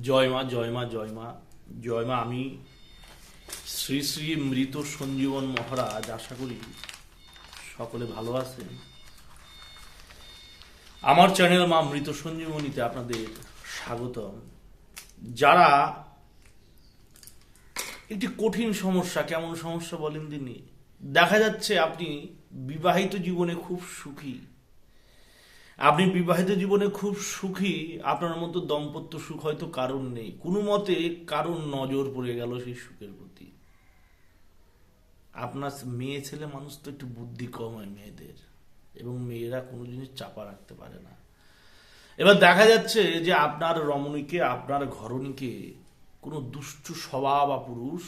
জয় মা জয় মা জয় মা জয় মা, আমি শ্রী শ্রী মৃত সঞ্জীবন মহারাজ আশা করি সকলে ভালো আছেন। আমার চ্যানেল মা মৃত সঞ্জীবনীতে আপনাদের স্বাগতম। যারা একটি কঠিন সমস্যা, কেমন সমস্যা বলেন তিনি? দেখা যাচ্ছে আপনি বিবাহিত জীবনে খুব সুখী। আপনি বিবাহিত জীবনে খুব সুখী, আপনার মতো দম্পত্য সুখ হয়তো কারণ নেই। কোনো মতে কারণ নজর পড়ে গেল সেই সুখের প্রতি। আপনার মেয়ে ছেলে মানুষ তো একটু বুদ্ধি কম হয় মেয়েদের এবং মেয়েরা কোনো জিনিস চাপা রাখতে পারে না। এবার দেখা যাচ্ছে যে আপনার রমণীকে, আপনার ঘরণীকে কোনো দুষ্ট স্বভাব বা পুরুষ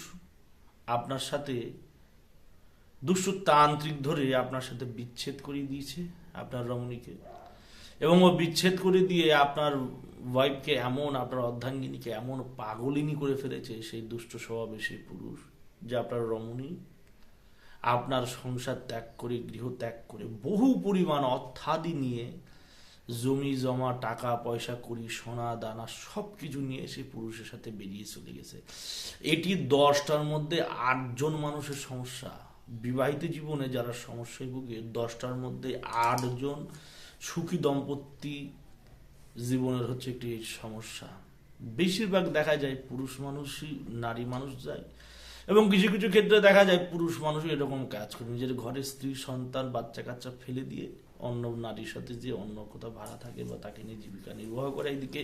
আপনার সাথে, দুষ্ট তান্ত্রিক ধরে আপনার সাথে বিচ্ছেদ করিয়ে দিয়েছে আপনার রমণীকে। এবং ও বিচ্ছেদ করে দিয়ে আপনার ওয়াইফকে এমন, আপনার অর্ধাঙ্গিনীকে এমন পাগলিনী করে ফেলেছে, সেই দুষ্ট স্বভাবের সেই পুরুষ, যে আপনার রমণী আপনার সংসার ত্যাগ করে, গৃহ ত্যাগ করে বহু পরিমাণ অর্থাদি নিয়ে জমি, জমা, টাকা, পয়সা করি সোনা, দানা সব কিছু নিয়ে সেই পুরুষের সাথে বেরিয়ে চলে গেছে। এটি দশটার মধ্যে আটজন মানুষের সমস্যা। বিবাহিত জীবনে যারা সমস্যায় ভুগে, দশটার মধ্যে আটজন সুখী দম্পতি জীবনের হচ্ছে একটি সমস্যা। বেশিরভাগ দেখা যায় পুরুষ মানুষই, নারী মানুষ যায়। এবং কিছু কিছু ক্ষেত্রে দেখা যায় পুরুষ মানুষ এরকম কাজ করে। নিজের ঘরে স্ত্রী, সন্তান বাচ্চা কাচ্চা ফেলে দিয়ে অন্য নারীর সাথে যে অন্য কোথাও ভাড়া থাকে বা তাকে নিয়ে জীবিকা নির্বাহ করে, এইদিকে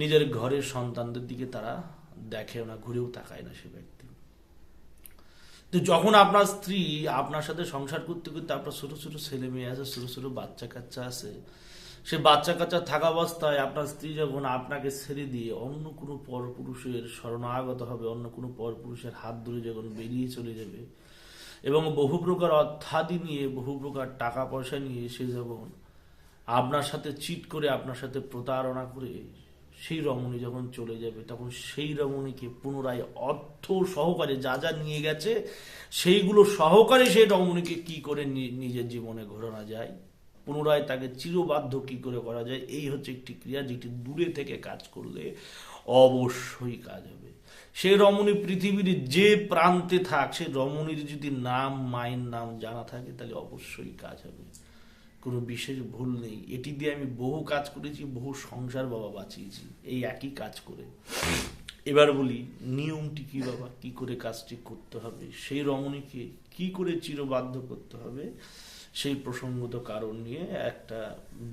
নিজের ঘরের সন্তানদের দিকে তারা দেখেও না, ঘুরেও তাকায় না সে ব্যক্তি। তো যখন আপনার স্ত্রী আপনার সাথে সংসার করতে করতে আপনার ছোট ছোট ছেলে মেয়ে আছে, ছোট ছোট বাচ্চা কাচ্চা আছে, সে বাচ্চা কাচ্চা থাকা অবস্থায় আপনার স্ত্রী যখন আপনাকে ছেড়ে দিয়ে অন্য কোনো পরপুরুষের শরণাগত হবে, অন্য কোনো পরপুরুষের হাত ধরে যখন বেরিয়ে চলে যাবে এবং বহু প্রকার অর্থাদি নিয়ে, বহু প্রকার টাকা পয়সা নিয়ে সে যখন আপনার সাথে চিট করে, আপনার সাথে প্রতারণা করে সেই রমণী যখন চলে যাবে, তখন সেই রমণীকে পুনরায় অর্থ সহকারে যা যা নিয়ে গেছে, সেইগুলো সহকারে সেই রমণীকে কি করে নিজের জীবনে ঘোরানো যায়? পুনরায় তাকে চিরবাধ্য কি করে করা যায়? এই হচ্ছে একটি ক্রিয়া যেটি দূরে থেকে কাজ করলে অবশ্যই কাজ হবে। সে রমণী পৃথিবীর যে প্রান্তে থাক, সে রমণীর যদি নাম, মায়ের নাম জানা থাকে, তাহলে অবশ্যই কাজ হবে। কোনো বিশেষ ভুল নেই। এটি দিয়ে আমি বহু কাজ করেছি, বহু সংসার বাবা বাঁচিয়েছি, এই একই কাজ করে। এবার বলি, নিয়মটি কি বাবা? কি করে কাজটি করতে হবে? সেই রমণীকে কি করে চিরবাধ্য করতে হবে? সেই প্রসঙ্গত কারণ নিয়ে একটা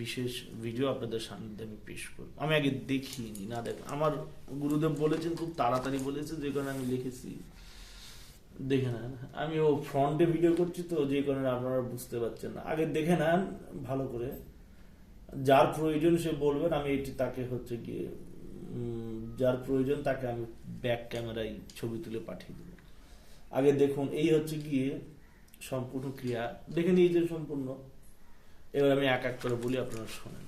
বিশেষ ভিডিও আপনাদের সান্নিধ্যে আমি পেশ করব। আমি আগে দেখিনি না দেখ আমার গুরুদেব বলেছেন, খুব তাড়াতাড়ি বলেছে, যে কারণে আমি লিখেছি। দেখে নেন। আমি ও ফ্রন্টে ভিডিও করছি তো, যে কারণে আপনারা বুঝতে পারছেন না। আগে দেখে নেন, ভালো করে। যার প্রয়োজন সে বলবেন, আমি এটি তাকে হচ্ছে গিয়ে যার প্রয়োজন তাকে আমি ব্যাক ক্যামেরায় ছবি তুলে পাঠিয়ে দেবো। আগে দেখুন, এই হচ্ছে গিয়ে সম্পূর্ণ ক্রিয়া। দেখে নিয়েছেন সম্পূর্ণ। এবার আমি এক এক করে বলি, আপনারা শোনেন।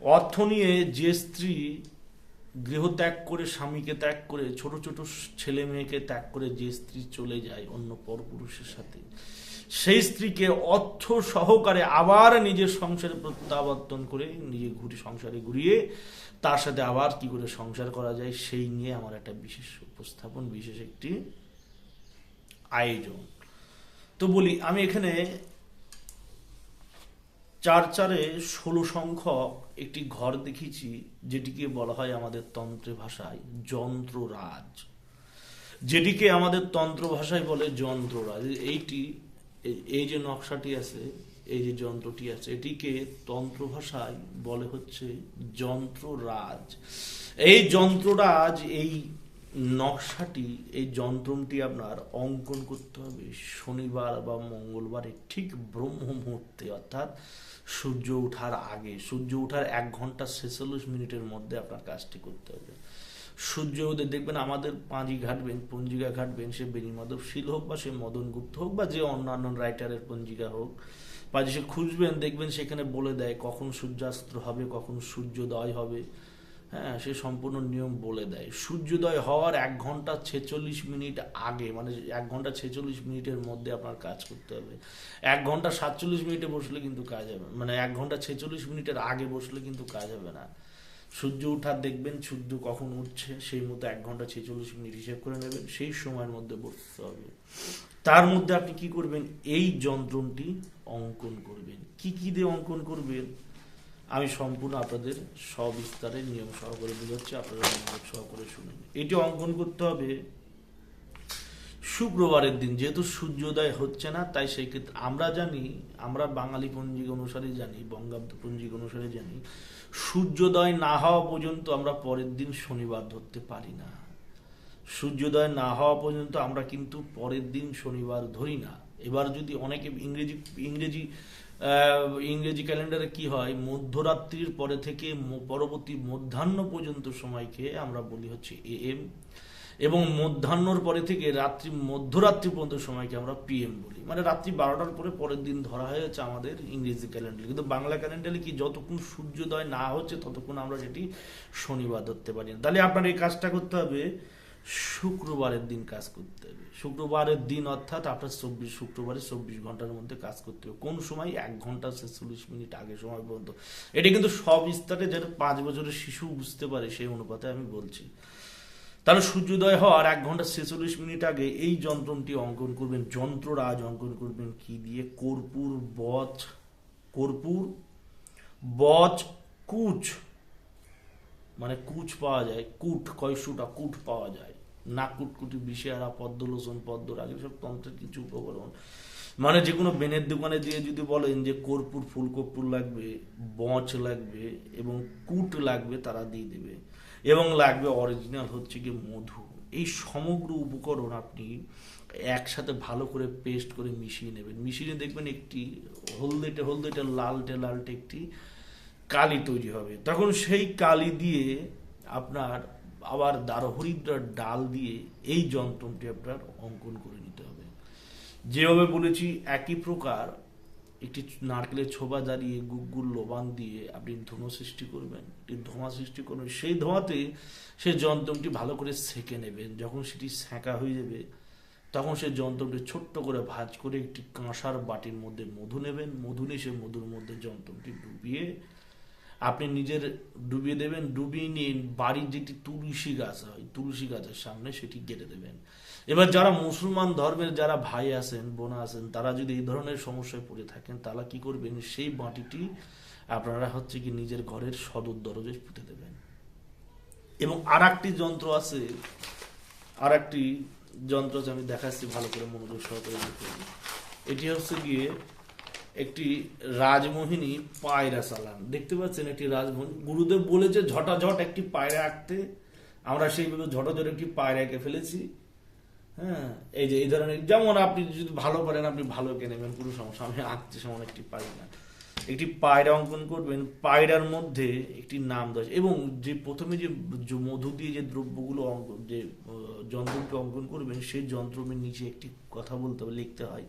অর্থ নিয়ে যে স্ত্রী গৃহ ত্যাগ করে স্বামীকে ত্যাগ করে ছোট ছোট ছেলে মেয়েকে ত্যাগ করে যে স্ত্রী চলে যায় অন্য পরপুরুষের সাথে, সেই স্ত্রীকে অর্থ সহকারে আবার নিজের সংসারে প্রত্যাবর্তন করে নিজে ঘুরি, সংসারে ঘুরিয়ে তার সাথে আবার কি করে সংসার করা যায় সেই নিয়ে আমার একটা বিশেষ উপস্থাপন, বিশেষ একটি আয়োজন। তো বলি, আমি এখানে চার চারে ষোলো সংখ্যক একটি ঘর দেখিয়েছি যেটিকে বলা হয় আমাদের তন্ত্রে ভাষায় যন্ত্ররাজ। যেটিকে আমাদের তন্ত্র ভাষায় বলে যন্ত্ররাজ। এইটি এই- এই যে নকশাটি আছে, এই যে যন্ত্রটি আছে, এটিকে তন্ত্র ভাষায় বলে হচ্ছে যন্ত্ররাজ। এই যন্ত্ররাজ, এই নকশাটি, এই যন্ত্রটি আপনার অঙ্কন করতে হবে শনিবার বা মঙ্গলবারে ঠিক ব্রহ্ম মুহূর্তে, অর্থাৎ সূর্য ওঠার আগে। সূর্য ওঠার এক ঘণ্টা ছেচল্লিশ মিনিটের মধ্যে আপনার কাজটি করতে হবে। সূর্য উদয়, দেখবেন আমাদের পাঁজি ঘাটবেন, পঞ্জিকা ঘাটবেন, সে বেনিমাধব শীল হোক বা সে মদন গুপ্ত হোক বা যে অন্যান্য রাইটারের পঞ্জিকা হোক, বা যে সে খুঁজবেন, দেখবেন সেখানে বলে দেয় কখন সূর্যাস্ত হবে, কখন সূর্যোদয় হবে। হ্যাঁ সে সম্পূর্ণ নিয়ম বলে দেয়। সূর্যোদয় হওয়ার এক ঘণ্টা ছেচল্লিশ মিনিট আগে মানে এক ঘণ্টা ছেচল্লিশ মিনিটের মধ্যে আপনার কাজ করতে হবে। এক ঘণ্টা সাতচল্লিশ মিনিটে বসলে কিন্তু কাজ হবে মানে এক ঘণ্টা ছেচল্লিশ মিনিটের আগে বসলে কিন্তু কাজ হবে না। সূর্য উঠার দেখবেন, সূর্য কখন উঠছে, সেই মতো এক ঘণ্টা ছেচল্লিশ মিনিট হিসেব করে নেবেন, সেই সময়ের মধ্যে বসতে হবে। তার মধ্যে আপনি কি করবেন? এই যন্ত্রটি অঙ্কন করবেন। কি কি দিয়ে অঙ্কন করবেন? আমি সম্পূর্ণ আপনাদের সবিস্তারে নিয়ম সহকারে বুঝাচ্ছি, আপনারা মনোযোগ সহকারে শুনুন। এটি অঙ্কন করতে হবে শুক্রবারের দিন, যেহেতু সূর্যোদয় হচ্ছে না, তাই সেই ক্ষেত্রে আমরা জানি, আমরা বাঙালি পঞ্জিক অনুসারে জানি, বঙ্গাব্দ পঞ্জিক অনুসারে জানি, সূর্যোদয় না হওয়া পর্যন্ত আমরা পরের দিন শনিবার ধরতে পারি না। সূর্যোদয় না হওয়া পর্যন্ত আমরা কিন্তু পরের দিন শনিবার ধরি না। এবার যদি অনেকে ইংরেজি ইংরেজি ইংরেজি ক্যালেন্ডারে কি হয়? মধ্যরাত্রির পরে থেকে পরবর্তী মধ্যাহ্ন পর্যন্ত সময়কে আমরা বলি হচ্ছে এ এম এবং মধ্যাহ্নর পরে থেকে রাত্রি, মধ্যরাত্রি পর্যন্ত সময়কে আমরা পিএম বলি। মানে রাত্রি বারোটার পরে পরের দিন ধরা হয়েছে আমাদের ইংরেজি ক্যালেন্ডার। কিন্তু বাংলা ক্যালেন্ডারে কি যতক্ষণ সূর্যোদয় না হচ্ছে, ততক্ষণ আমরা সেটি শনিবার ধরতে পারি তাহলে আপনার এই কাজটা করতে হবে শুক্রবারের দিন কাজ করতে হবে। শুক্রবারের দিন অর্থাৎ আপনার চব্বিশ শুক্রবারে চব্বিশ ঘণ্টার মধ্যে কাজ করতে হবে। কোন সময়? এক ঘণ্টা ছেচল্লিশ মিনিট আগে সময় পর্যন্ত। এটা কিন্তু সব স্তরে যেটা পাঁচ বছরের শিশু বুঝতে পারে, সেই অনুপাতে আমি বলছি। তাহলে সূর্যোদয় হওয়ার এক ঘণ্টা ছেচল্লিশ মিনিট আগে এই যন্ত্রটি অঙ্কন করবেন যন্ত্ররাজ অঙ্কন করবেন কি দিয়ে? কর্পূর, বচ কর্পূর, বচ, কুচ। মানে কুচ পাওয়া যায়, কুট, কয়শোটা কুট পাওয়া যায়। না কুটকুটি বিষেহারা পদ্মলোচন পদ্মরাগ সব তন্ত্রের কিছু উপকরণ। মানে যে কোনো বেনের দোকানে দিয়ে যদি বলেন যে কর্পূর, ফুলকর্পূর লাগবে, বঁচ লাগবে এবং কুট লাগবে তারা দিয়ে দেবে। এবং লাগবে অরিজিনাল হচ্ছে কি মধু। এই সমগ্র উপকরণ আপনি একসাথে ভালো করে পেস্ট করে মিশিয়ে নেবেন। মিশিয়ে দেখবেন একটি হলদেটে হলদেটে, লালটে লালটে একটি কালি তৈরি হবে। তখন সেই কালি দিয়ে আপনার আবার দারহরিদ্রার ডাল দিয়ে এই যন্ত্রটি আপনার অঙ্কন করে নিতে হবে। যেভাবে বলেছি, একই প্রকার একটি নারকেলের ছোবা দাঁড়িয়ে গুগ্গুল লোবান দিয়ে আপনি ধুনো সৃষ্টি করবেন। একটি ধোঁয়া সৃষ্টি করবেন, সেই ধোঁয়াতে সেই যন্ত্রটি ভালো করে সেঁকে নেবেন। যখন সেটি সেঁকা হয়ে যাবে, তখন সেই যন্ত্রটি ছোট্ট করে ভাঁজ করে একটি কাঁসার বাটির মধ্যে মধু নেবেন। মধু নিয়ে সেই মধুর মধ্যে যন্ত্রটি ডুবিয়ে আপনি নিজের ডুবিয়ে দেবেন, ডুবিয়ে নিয়ে বাড়ির যেটি তুলসী গাছ হয়, তুলসী গাছের সামনে সেটি গেড়ে দেবেন। এবার যারা মুসলমান ধর্মের যারা ভাই আছেন, বোনা আছেন, তারা যদি এই ধরনের সমস্যায় পড়ে থাকেন, তারা কি করবেন? সেই মাটিটি আপনারা হচ্ছে কি নিজের ঘরের সদর দরজে পুঁতে দেবেন। এবং আর যন্ত্র আছে আর একটি যন্ত্র আছে, আমি দেখাচ্ছি, ভালো করে মনোযোগ সহকারে এটি হচ্ছে গিয়ে একটি রাজমোহিনী পায়রা চালান। দেখতে পাচ্ছেন একটি রাজমোহিনী। গুরুদেব বলেছে ঝটাঝট একটি পায়রা আঁকতে। আমরা সেইভাবে ঝটাঝট একটি পায়রা এঁকে ফেলেছি। হ্যাঁ এই যে এই ধরনের যেমন আপনি যদি ভালো পারেন আপনি ভালো এঁকে নেবেন কোনো সমস্যা আমি আঁকতে সেমন একটি না। একটি পায়রা অঙ্কন করবেন পায়রার মধ্যে একটি নাম দেওয়া এবং যে প্রথমে যে মধু দিয়ে যে দ্রব্যগুলো অঙ্কন যে আহ, যন্ত্রটি অঙ্কন করবেন সেই যন্ত্রের নিচে একটি কথা বলতে হবে লিখতে হয়।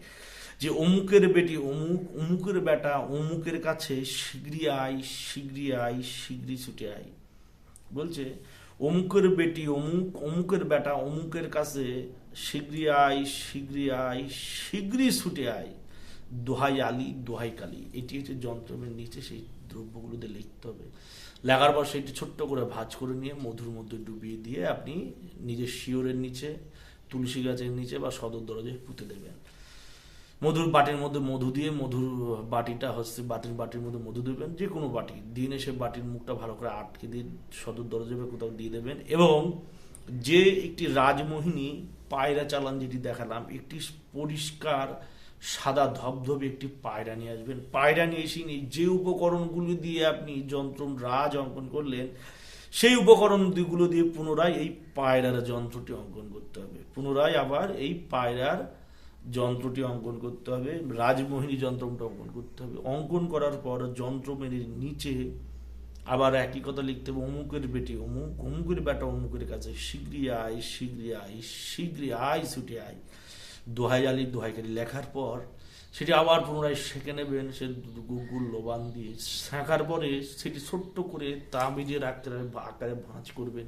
যে অমুকের বেটি, অমুক, অমুকের বেটা, অমুকের কাছে শীঘ্রই আয় শীঘ্রই আয়, শীঘ্রই ছুটে আয়। বলছে, অমুকের বেটি, অমুক, অমুকের বেটা, অমুকের কাছে শীঘ্রই আয় শীঘ্রই আয়, শীঘ্রই ছুটে আয়। দোহাই আলী, দোহাই কালী। এটি হচ্ছে যন্ত্রের নিচে সেই দ্রব্যগুলোতে লিখতে হবে। লেখার পর সেটি ছোট্ট করে ভাঁজ করে নিয়ে মধুর মধ্যে ডুবিয়ে দিয়ে আপনি নিজের শিওরের নিচে, তুলসী গাছের নিচে বা সদর দরজায় পুঁতে দেবেন। মধুর বাটির মধ্যে মধু দিয়ে, মধুর বাটিটা হচ্ছে বাটির বাটির মধ্যে মধু দেবেন যে কোনো বাটি। দিয়ে নিয়ে সে বাটির মুখটা ভালো করে আটকে দিয়ে সদর দরজা কোথাও দিয়ে দেবেন এবং যে একটি রাজমোহিনী পায়রা চালান যেটি দেখালাম, একটি পরিষ্কার সাদা ধবধবে একটি পায়রা নিয়ে আসবেন। পায়রা নিয়ে এসে নিয়ে যে উপকরণগুলো দিয়ে আপনি যন্ত্র, রাজ অঙ্কন করলেন, সেই উপকরণগুলো দিয়ে পুনরায় এই পায়রার যন্ত্রটি অঙ্কন করতে হবে। পুনরায় আবার এই পায়রার যন্ত্রটি অঙ্কন করতে হবে, রাজমোহিনী যন্ত্রটা অঙ্কন করতে হবে। অঙ্কন করার পর যন্ত্র মেরে নিচে আবার একই কথা লিখতে হবে, অমুকের বেটি, অমুক, অমুকের বেটা, অমুকের কাছে শীঘ্রই আয় শীঘ্রই আয় শীঘ্রই আয়, ছুটে আয়। দোহাই আলী দোহাইকারি লেখার পর সেটি আবার পুনরায় সেঁকে নেবেন, সে গুগুল লোবান দিয়ে শেখার পরে সেটি ছোট্ট করে তাবিজের আকারে আকারে ভাঁজ করবেন।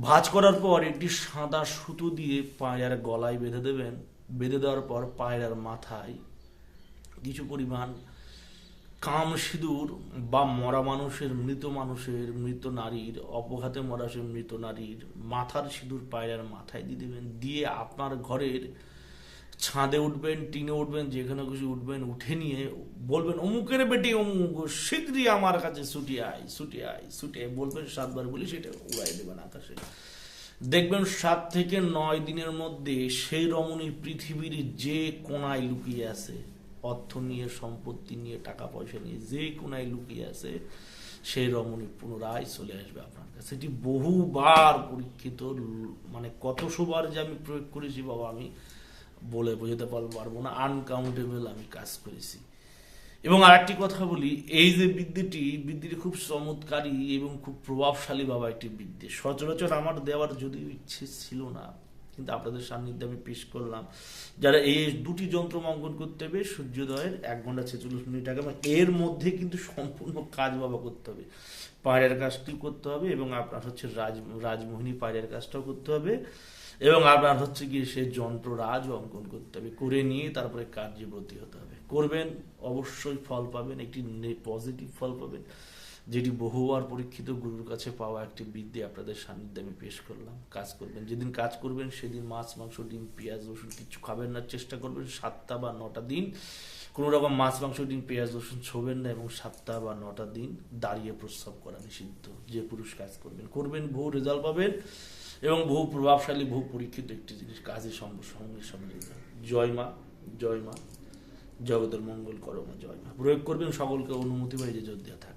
ভাঁজ করার পর একটি সাদা সুতো দিয়ে পায়রার গলায় বেঁধে দেবেন। বেঁধে দেওয়ার পর পায়রার মাথায় কিছু পরিমাণ কাম সিঁদুর বা মরা মানুষের, মৃত মানুষের, মৃত নারীর, অপঘাতে মরা সে মৃত নারীর মাথার সিঁদুর পায়রার মাথায় দিয়ে দেবেন। দিয়ে আপনার ঘরের ছাদে উঠবেন, টিনে উঠবেন, যেখানে খুশি উঠবেন, উঠে নিয়ে বলবেন, অমুকের বেটি, অমুক, শীঘ্রই আমার কাছে ছুটি আয় ছুটি আয় ছুটি আয়। বলবেন সাতবার, বলি সেটা উড়াই দেবেন আকাশে। দেখবেন সাত থেকে নয় দিনের মধ্যে সেই রমণী পৃথিবীর যে কোনায় লুকিয়ে আছে, অর্থ নিয়ে, সম্পত্তি নিয়ে, টাকা পয়সা নিয়ে যে কোনায় লুকিয়ে আছে, সেই রমণী পুনরায় চলে আসবে আপনার কাছে। এটি বহুবার পরীক্ষিত মানে কত কতশোবার যে আমি প্রয়োগ করেছি বাবা, আমি বলে বোঝাতে পারব পারব না। আনকাউন্টেবল আমি কাজ করেছি। এবং আরেকটি কথা বলি, এই যে বিদ্যেটি বিদ্যেটি খুব চমৎকারী এবং খুব প্রভাবশালী বাবা একটি বিদ্যে। সচরাচর আমার দেওয়ার যদিও ইচ্ছে ছিল না, কিন্তু আপনাদের সান্নিধ্যে আমি পেশ করলাম। যারা এই দুটি যন্ত্র অঙ্কন করতে হবে, সূর্যোদয়ের এক ঘণ্টা ছেচল্লিশ মিনিট আগে, এবং এর মধ্যে কিন্তু সম্পূর্ণ কাজ বাবা করতে হবে। পায়ের কাজটি করতে হবে এবং আপনার হচ্ছে রাজ, রাজমোহিনী পায়ের কাজটাও করতে হবে। এবং আপনার হচ্ছে গিয়ে সে যন্ত্র রাজ অঙ্কন করতে হবে, করে নিয়ে তারপরে কার্যে হতে হবে। করবেন, অবশ্যই ফল পাবেন, একটি পজিটিভ ফল পাবেন, যেটি বহুবার পরীক্ষিত গুরুর কাছে পাওয়া একটি বিদ্যে আপনাদের সান্নিধ্যে আমি পেশ করলাম। কাজ করবেন, যেদিন কাজ করবেন সেদিন মাছ, মাংস, ডিম, পেঁয়াজ, রসুন কিছু খাবেন না, চেষ্টা করবেন সাতটা বা নটা দিন কোনো রকম মাছ, মাংস, ডিম, পেঁয়াজ, রসুন ছোবেন না এবং সাতটা বা নটা দিন দাঁড়িয়ে প্রস্রাব করা নিষিদ্ধ। যে পুরুষ কাজ করবেন করবেন, বহু রেজাল্ট পাবেন। এবং বহু প্রভাবশালী, বহু পরীক্ষিত একটি জিনিস, কাজের সঙ্গে সঙ্গে জয় মা জয় মা, জগতের মঙ্গল করো মা, জয় মা। প্রয়োগ করবেন সকলকে অনুমতি পাই যে যোদ্ধা থাকে